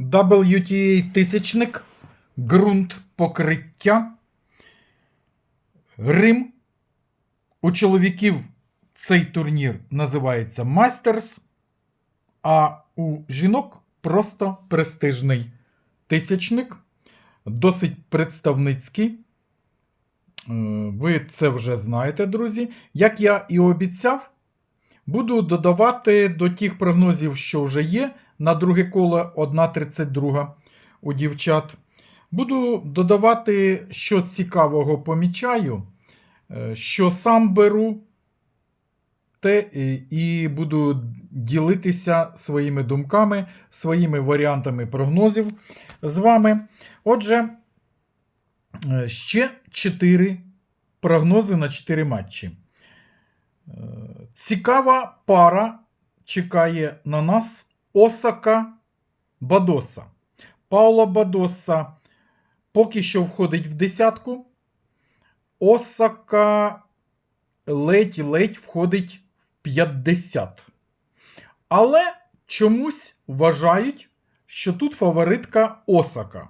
WTA тисячник, ґрунт покриття, Рим. У чоловіків цей турнір називається Мастерс, а у жінок просто престижний тисячник, досить представницький. Е, Ви це вже знаєте, друзі. Як я і обіцяв, буду додавати до тих прогнозів, що вже є, на друге коло 1.32 у дівчат. Буду додавати, що цікавого помічаю, е, що сам беру, те і- і буду ділитися своїми думками, своїми варіантами прогнозів з вами. Отже, е, ще 4 прогнози на 4 матчі. Е, Цікава пара чекає на нас Осака Бадоса. Паула Бадоса поки що входить в десятку. Осака ледь-ледь входить в 50. Але чомусь вважають, що тут фаворитка Осака.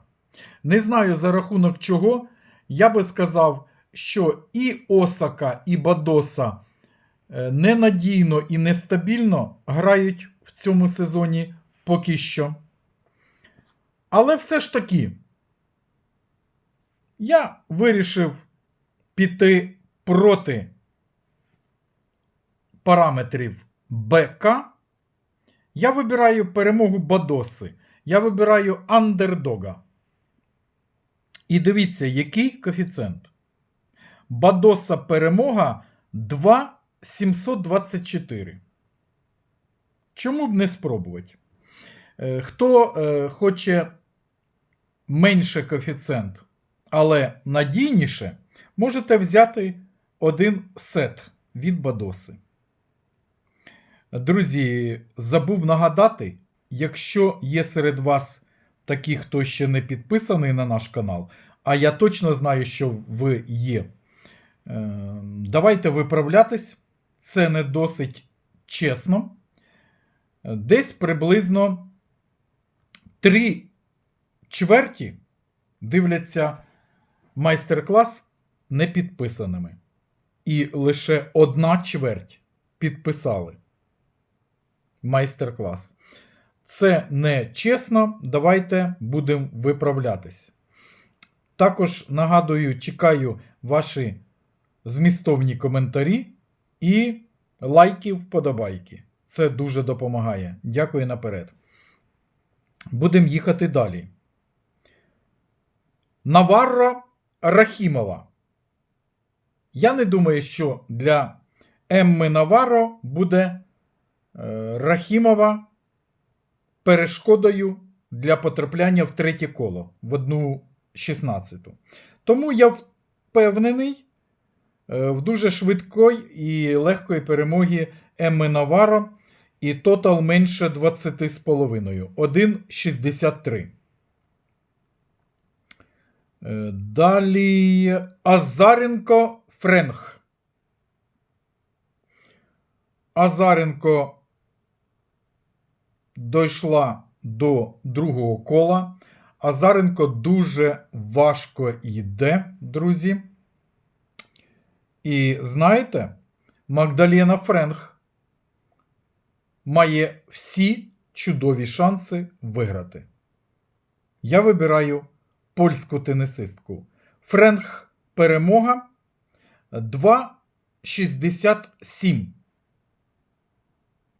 Не знаю за рахунок чого. Я би сказав, що і Осака, і Бадоса ненадійно і нестабільно грають в цьому сезоні поки що. Але все ж таки, я вирішив піти проти параметрів БК. Я вибираю перемогу Бадоси. Я вибираю андердога. І дивіться, який коефіцієнт. Бадоса перемога 2,724. Чому б не спробувати? Е, Хто е, хоче менше коефіцієнт, але надійніше, можете взяти один сет від Бадоси. Друзі, забув нагадати, якщо є серед вас такі, хто ще не підписаний на наш канал, а я точно знаю, що ви є. е, Давайте виправлятись. Це не досить чесно. Десь приблизно три чверті дивляться майстер-клас непідписаними. І лише одна чверть підписали майстер-клас. Це не чесно. Давайте будемо виправлятись. Також нагадую, чекаю ваші змістовні коментарі і лайки, вподобайки. Це дуже допомагає. Дякую наперед. Будемо їхати далі. Наварро Рахімова. Я не думаю, що для Емми Наварро буде е, Рахімова перешкодою для потрапляння в третє коло в одну 16. Тому я впевнений в дуже швидкої і легкої перемоги Емми Наваро і тотал менше 20,5. 1,63. Е, Далі Азаренко Френх. Азаренко дійшла до другого кола. Азаренко дуже важко йде, друзі. І знаєте, Магдалена Френх має всі чудові шанси виграти. Я вибираю польську тенісистку. Френх перемога 2,67.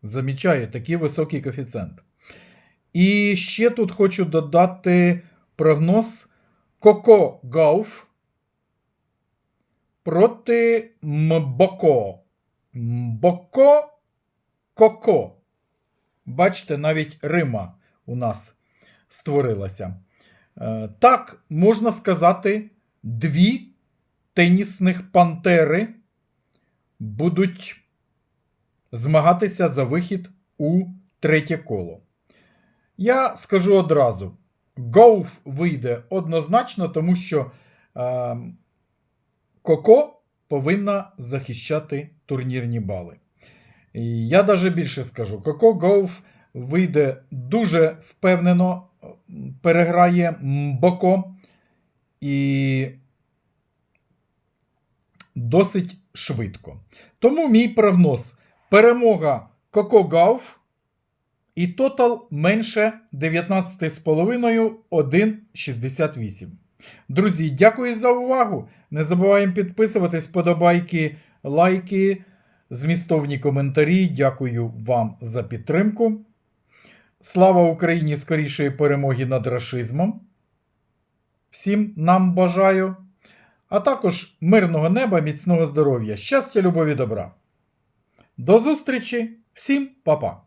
Замічаю, такий високий коефіцієнт. І ще тут хочу додати прогноз Коко Гауф проти Мбоко. Мбоко Коко. Бачите, навіть Рима у нас створилася. Е, Так, можна сказати, дві тенісних пантери будуть змагатися за вихід у третє коло. Я скажу одразу: Гоуф вийде однозначно, тому що е, Коко повинна захищати турнірні бали. І я навіть більше скажу: Коко Гоуф вийде дуже впевнено, переграє Мбоко і досить швидко. Тому мій прогноз: перемога Коко Гауф і тотал менше 19,5 1,68. Друзі, дякую за увагу. Не забуваємо підписуватись, подобайки, лайки, змістовні коментарі. Дякую вам за підтримку. Слава Україні! Скорішої перемоги над рашизмом. Всім нам бажаю. А також мирного неба, міцного здоров'я, щастя, любові, добра. До зустрічі! Всім па-па!